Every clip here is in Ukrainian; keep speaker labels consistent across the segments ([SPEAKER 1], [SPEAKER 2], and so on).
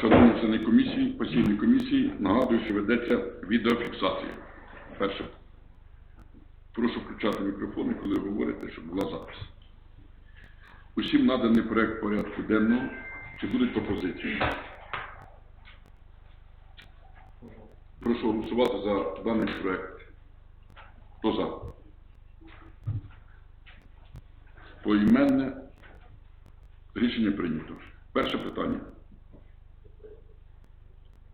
[SPEAKER 1] Шановні члени комісії, постійної комісії, нагадую, що ведеться відеофіксація. Перше. Прошу включати мікрофони, коли говорите, щоб була запис. Усім наданий проект порядку денного. Чи будуть пропозиції? Прошу голосувати за даний проект. Хто за? Поіменне рішення прийнято. Перше питання.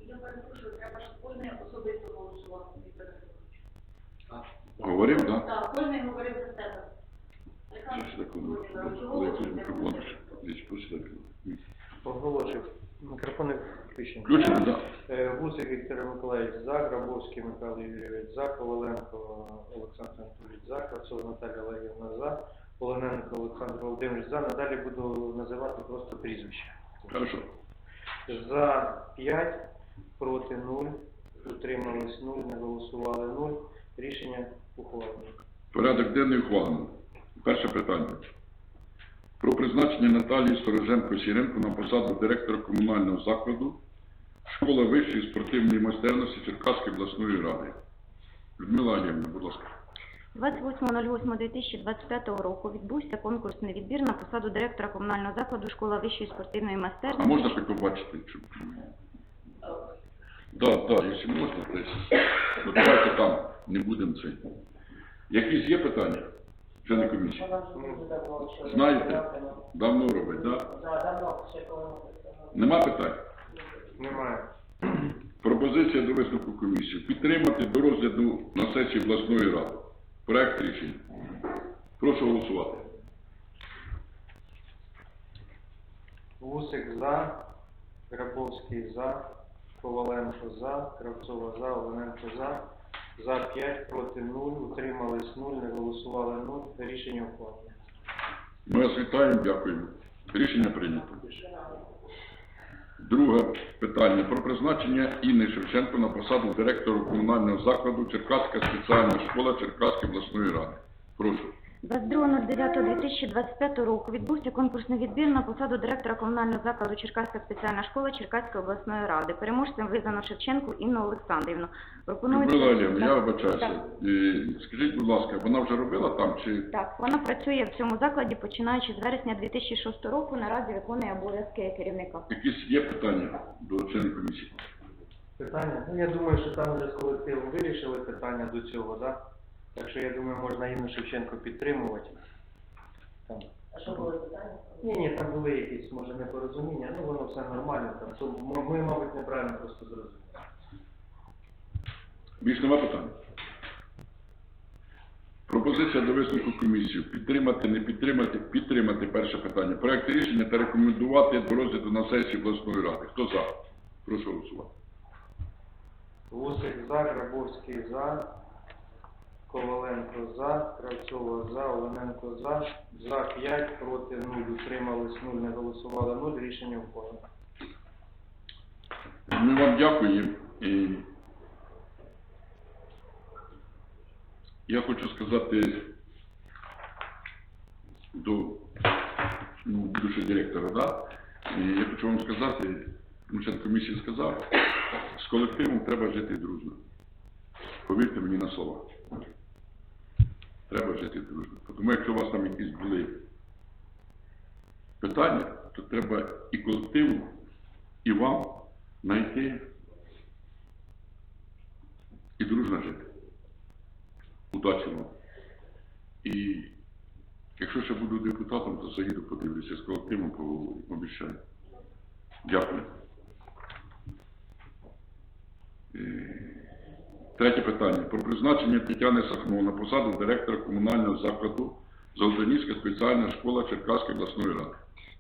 [SPEAKER 2] Я перепрошую, треба, щоб кожен особисто Григорович.
[SPEAKER 1] Говорив, так? Да?
[SPEAKER 2] Так, кожен говорив за себе.
[SPEAKER 3] Оголошив. Мікрофони включені.
[SPEAKER 1] Включено, так?
[SPEAKER 3] Гусик Віктор Миколаївич за, Грабовський Михайло Юрійович за, Коваленко Олександр Анатолійович за, Кравцова Наталія Олегівна за, Полоненко Олександр Володимирович за. Надалі буду називати просто прізвища.
[SPEAKER 1] Хорошо.
[SPEAKER 3] За 5, проти 0, утримались 0, не голосували 0. Рішення ухвалено.
[SPEAKER 1] Порядок денний ухвалено. Перше питання. Про призначення Наталії Стороженко Сіренко на посаду директора комунального закладу Школа вищої спортивної майстерності Черкаської обласної ради. Людмила Агєвна, будь ласка.
[SPEAKER 4] 28.08.2025 року відбувся конкурсний відбір на посаду директора комунального закладу школа вищої спортивної
[SPEAKER 1] А можна хоч побачити? Щоб... Так, так, якщо можна, десь. Ну, давайте там, не будемо цей. Якісь є питання? Члени комісії? Знаєте? Давно робить, так? Нема питань?
[SPEAKER 3] Немає.
[SPEAKER 1] Пропозиція до висновку комісії. Підтримати до розгляду на сесії обласної ради. Проект рішення. Прошу голосувати.
[SPEAKER 3] Гусик за, Грабовський за, Коваленко за, Кравцова за, Олененко за, за 5, проти 0, утримались 0, не голосували 0, рішення ухвалено.
[SPEAKER 1] Ми вас вітаємо, дякуємо. Рішення прийнято. Друге питання про призначення Інни Шевченко на посаду директора комунального закладу Черкаська спеціальна школа Черкаської обласної ради. Прошу.
[SPEAKER 4] 22.09.2025 року відбувся конкурсний відбір на посаду директора комунального закладу Черкаська спеціальна школа Черкаської обласної ради. Переможцем визнано Шевченку Інну Олександрівну. Пропонується...
[SPEAKER 1] Людмила Олєвна, я вибачаюся.
[SPEAKER 4] так.
[SPEAKER 1] Е, Скажіть, будь ласка, вона вже робила там чи
[SPEAKER 4] Так, вона працює в цьому закладі, починаючи з вересня 2006 року, наразі виконує обов'язки керівника.
[SPEAKER 1] якісь є питання до членів комісії?
[SPEAKER 3] Питання? Ну, я думаю, що там вже з колективом вирішили питання до цього, да? Так що я думаю, можна Інну Шевченко підтримувати. Там.
[SPEAKER 2] А що були питання?
[SPEAKER 3] Ні, ні, там були якісь, може, непорозуміння, ну воно все нормально, там, то ми, ми, мабуть, неправильно просто зрозуміли.
[SPEAKER 1] Більш нема питань? Пропозиція до висновку комісії. Підтримати, не підтримати, підтримати перше питання. Проект рішення та рекомендувати до розгляду на сесії обласної ради. Хто за? Прошу голосувати.
[SPEAKER 3] Гусик за, Грабовський за, Коваленко за, Кравцова за, Олененко за, за 5, проти 0, утримались 0, не голосували 0, рішення ухвалено.
[SPEAKER 1] Ми вам дякуємо. І я хочу сказати до ну, бувшого директора, да? І я хочу вам сказати, ну, член комісії сказав, з колективом треба жити дружно. Повірте мені на слова. Треба жити дружно. Тому якщо у вас там якісь були питання, то треба і колективу, і вам знайти і дружно жити. Удачі вам. І якщо ще буду депутатом, то заїду подивлюся з колективом поговорю, обіцяю. Дякую. Третє питання. Про призначення Тетяни Сахно на посаду директора комунального закладу Золотоніська спеціальна школа Черкаської обласної ради.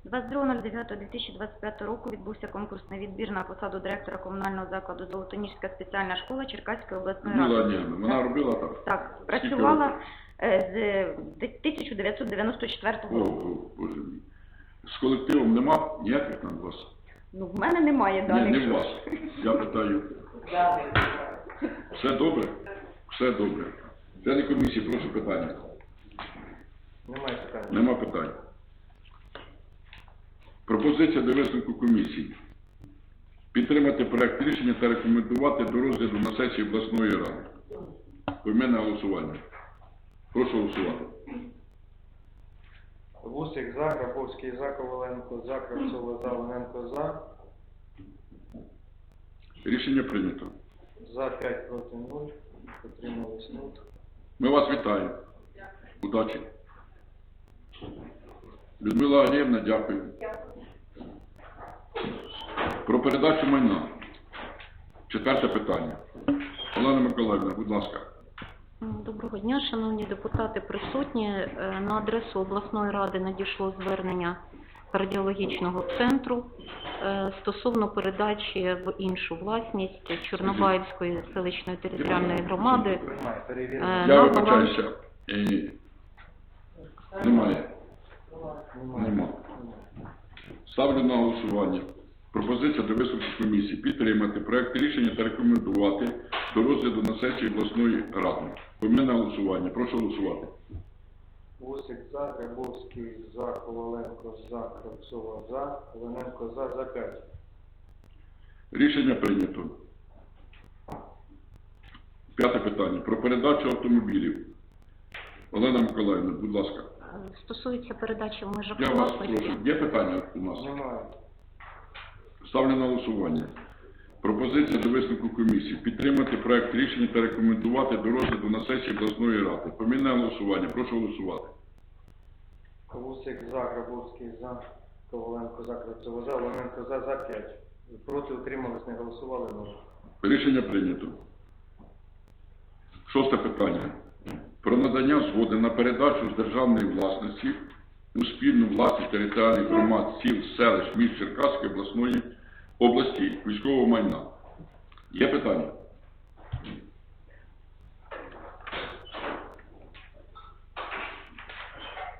[SPEAKER 4] 22.09.2025 року відбувся конкурсний відбір на посаду директора комунального закладу Золотоніжська спеціальна школа Черкаської обласної ради.
[SPEAKER 1] Людмила Анєвна, вона робила так?
[SPEAKER 4] Так, працювала е, з 1994 року.
[SPEAKER 1] о, Боже мій. З колективом нема ніяких там вас?
[SPEAKER 4] Ну, в мене немає
[SPEAKER 1] Ні, не в вас. Я питаю. Все добре? Все добре. Члени комісії, прошу питання.
[SPEAKER 3] Немає питань.
[SPEAKER 1] Нема питань. Пропозиція до висновку комісії. Підтримати проект рішення та рекомендувати до розгляду на сесії обласної ради. Поіменне голосування. Прошу голосувати.
[SPEAKER 3] Вусик за, Грабовський за, Коваленко за, Кравцова за, Оленко за.
[SPEAKER 1] Рішення прийнято.
[SPEAKER 3] За 5 проти 0. Утримались 0.
[SPEAKER 1] Ми вас вітаємо. Удачі. Людмила Андріївна, дякую. Про передачу майна. Четверте питання. Олена Миколаївна, будь ласка.
[SPEAKER 5] Доброго дня, шановні депутати присутні. Е, На адресу обласної ради надійшло звернення кардіологічного центру е, стосовно передачі в іншу власність Чорнобаївської селищної територіальної громади. Е,
[SPEAKER 1] Я вибачаюся. Е, Немає. Нема. Ставлю на голосування. Пропозиція до висновку комісії підтримати проект рішення та рекомендувати до розгляду на сесії обласної ради. Поіменне голосування. Прошу голосувати.
[SPEAKER 3] Вусик за, Грабовський за, Коваленко за, Кравцова за, Олененко за, за 5.
[SPEAKER 1] Рішення прийнято. П'яте питання. Про передачу автомобілів. Олена Миколаївна, будь ласка.
[SPEAKER 5] Стосується передачі в межах
[SPEAKER 1] Я вас
[SPEAKER 5] власності.
[SPEAKER 1] прошу. Є питання у нас?
[SPEAKER 3] Немає.
[SPEAKER 1] Ставлю на голосування. Пропозиція до висновку комісії. Підтримати проект рішення та рекомендувати до розгляду на сесії обласної ради. Помінне голосування. Прошу голосувати.
[SPEAKER 3] Вусик за, Грабовський за, Коваленко за, Кравцова за, Олененко за, за 5. Проти утримались, не голосували 0.
[SPEAKER 1] Рішення прийнято. Шосте питання. Про надання згоди на передачу з державної власності у спільну власність територіальних громад сіл, селищ, міст Черкаської обласної області військового майна. Є питання?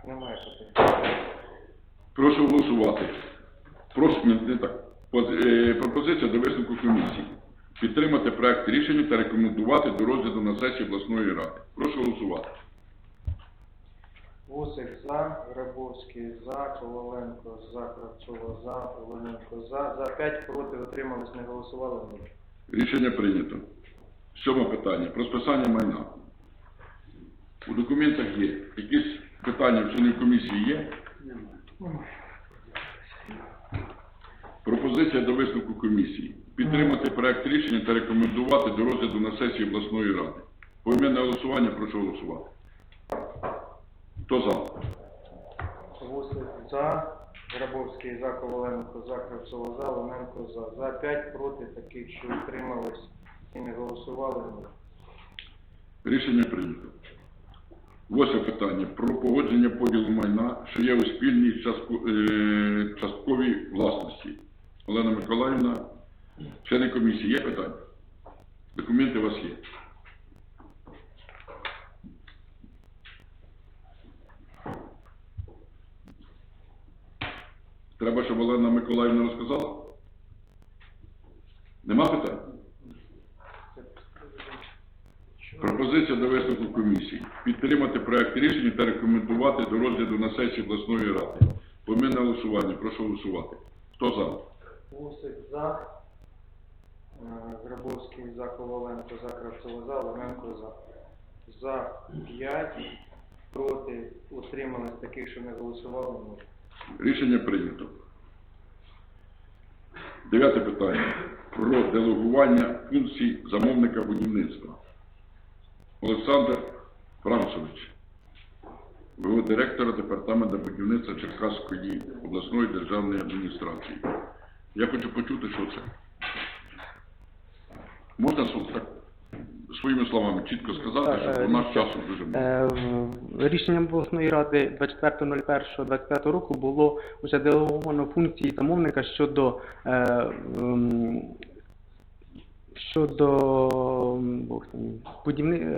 [SPEAKER 3] Немає питань.
[SPEAKER 1] Прошу голосувати. Прошу не, не так. Е, пропозиція до висновку комісії. Підтримати проект рішення та рекомендувати до розгляду на сесії обласної ради. Прошу голосувати.
[SPEAKER 3] Вусик за, Грабовський за, Коваленко за, Кравцова за, Олененко за, за 5 проти утримались, не голосували 0.
[SPEAKER 1] Рішення прийнято. Сьоме питання. Про списання майна. У документах є. Якісь питання в членів комісії є? Пропозиція до висновку комісії. Підтримати проект рішення та рекомендувати до розгляду на сесії обласної ради. Поіменне голосування прошу голосувати. Хто за?
[SPEAKER 3] Вусик за, Грабовський за, Коваленко за, Кравцова за, Олененко за. За 5 проти таких, що утримались і не голосували
[SPEAKER 1] Рішення прийнято. Восьме питання. Про погодження поділу майна, що є у спільній е, частковій власності. Олена Миколаївна, члени комісії, є питання? Документи у вас є. Треба, щоб Олена Миколаївна розказала? Нема питань? Пропозиція до висновку комісії. Підтримати проект рішення та рекомендувати до розгляду на сесії обласної ради. Помінне голосування. Прошу голосувати. Хто за?
[SPEAKER 3] Вусик за, е, Грабовський за, Коваленко за, Кравцова за, Олененко за. За 5 проти утримались таких, що не голосували 0.
[SPEAKER 1] Рішення прийнято. Дев'яте питання. Про делегування функцій замовника будівництва. Олександр Францович, ВО директора департаменту будівництва Черкаської обласної державної адміністрації. Я хочу почути, що це. Можна так, своїми словами чітко сказати, що
[SPEAKER 6] е,
[SPEAKER 1] у нас часу дуже мало.
[SPEAKER 6] Е, Рішенням обласної ради 24.01.25 року було вже делеговано функції замовника щодо е, ем, щодо м, Бог з ним, будівни,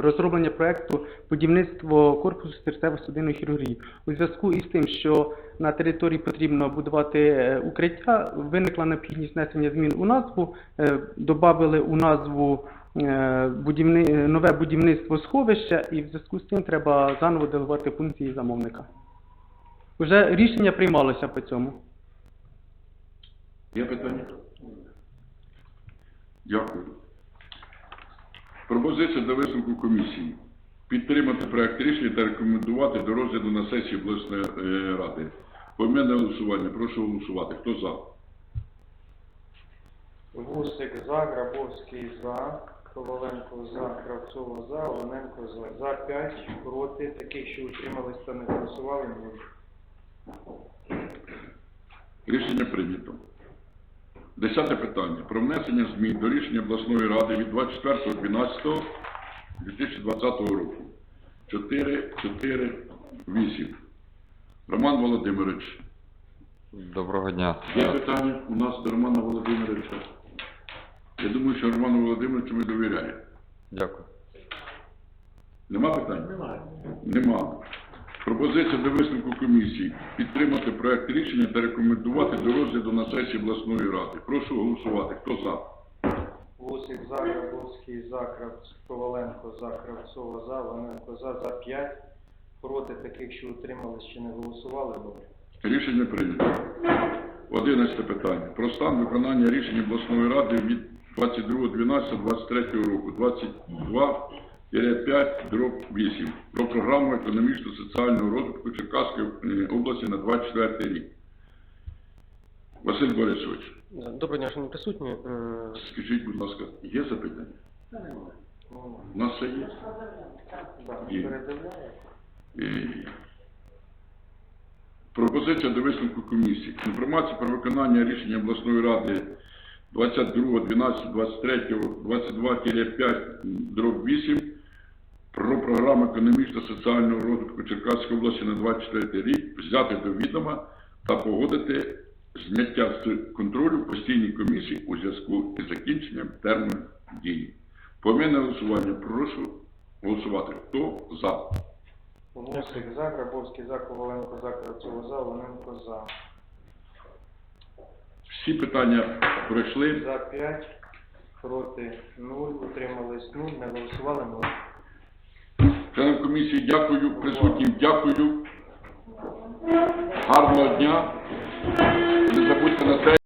[SPEAKER 6] розроблення проекту будівництво корпусу серцево-судинної хірургії. У зв'язку із тим, що на території потрібно будувати укриття, виникла необхідність внесення змін у назву, додали у назву будівни, е, нове будівництво сховища, і в зв'язку з цим треба заново делегувати функції замовника. Вже рішення приймалося по цьому.
[SPEAKER 1] Є питання? Дякую. Пропозиція до висновку комісії. Підтримати проект рішення та рекомендувати до розгляду на сесії обласної е, ради. Поіменне голосування. Прошу голосувати. Хто за?
[SPEAKER 3] Вусик за, Грабовський за, Коваленко за, Кравцова за, Олененко за. За 5, проти, таких, що утримались та не голосували, нуль.
[SPEAKER 1] Рішення прийнято. Десяте питання. Про внесення змін до рішення обласної ради від 24.12.2020 року. 4, 4, 8. Роман Володимирович.
[SPEAKER 7] Доброго дня.
[SPEAKER 1] Є питання у нас до Романа Володимировича. Я думаю, що Роману Володимировичу ми довіряємо.
[SPEAKER 7] Дякую.
[SPEAKER 1] Нема питань? Немає. Нема. Пропозиція до висновку комісії. Підтримати проект рішення та рекомендувати до розгляду на сесії обласної ради. Прошу голосувати. Хто за?
[SPEAKER 3] Вусик за, Грабовський за, Кравц- Коваленко за, Кравцова за, Олененко за. За 5, проти, таких, що утримались чи не голосували, нуль.
[SPEAKER 1] Рішення прийнято. Одинадцяте питання. Про стан виконання рішення обласної ради від 22.12.23 року 22-5 дроб 8 про програму економічно-соціального розвитку Черкаської е, області на 24 рік. Василь Борисович,
[SPEAKER 8] Доброго дня, шановні присутні. Е,
[SPEAKER 1] скажіть, будь ласка, є запитання? У нас все є? Є. Е, Пропозиція до висновку комісії. Інформація про виконання рішення обласної ради 22, 12, 23, 22-5, дроб 8 про програму економічно-соціального розвитку Черкаської області на 24 рік взяти до відома та погодити зняття з контролю постійній комісії у зв'язку із закінченням терміну дії. Поіменне голосування прошу голосувати. Хто за?
[SPEAKER 3] Вусик за, Грабовський за, Коваленко за, Кравцова за, Олененко за.
[SPEAKER 1] Всі питання пройшли.
[SPEAKER 3] За 5, проти 0, утримались 0, не голосували 0.
[SPEAKER 1] Членам комісії дякую, присутнім дякую. Гарного дня. Не забудьте на те.